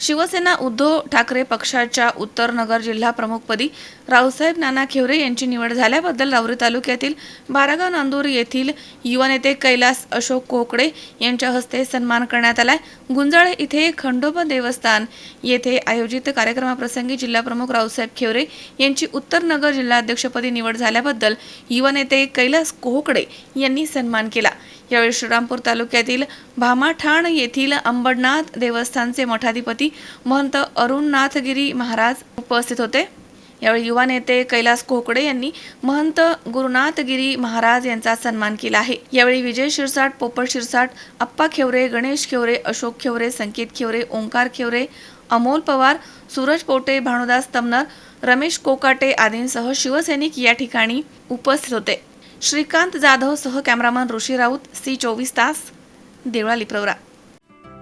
शिवसेना उद्धव ठाकरे पक्षाच्या उत्तर नगर जिल्हा प्रमुखपदी रावसाहेब नाना खेवरे यांची निवड झाल्याबद्दल राऊरी तालुक्यातील बारागाव नांदूर येथील युवा नेते कैलास अशोक कोकडे यांच्या हस्ते सन्मान करण्यात आलाय. गुंजाळे इथे खंडोबा देवस्थान येथे आयोजित कार्यक्रमाप्रसंगी जिल्हाप्रमुख रावसाहेब खेवरे यांची उत्तर नगर जिल्हाध्यक्षपदी निवड झाल्याबद्दल युवा नेते कैलास कोहकडे यांनी सन्मान केला. यावेळी श्रीरामपूर तालुक्यातील भामाठाण येथील अंबडनाथ देवस्थानचे मठाधिपती महंत अरुणनाथगिरी महाराज उपस्थित होते. यावेळी युवा नेते कैलास कोकडे यांनी महंत गुरुनाथगिरी महाराज यांचा सन्मान केला आहे. यावेळी विजय शिरसाट पोपट शिरसाट अप्पा खेवरे गणेश खेवरे अशोक खेवरे संकेत खेवरे ओंकार खेवरे अमोल पवार सूरज पोटे भानुदास तमनर रमेश कोकाटे आदींसह शिवसैनिक या ठिकाणी उपस्थित होते. श्रीकांत जाधव सह कॅमेरामन ऋषी राऊत सी चोवीस तास Deolali Pravara.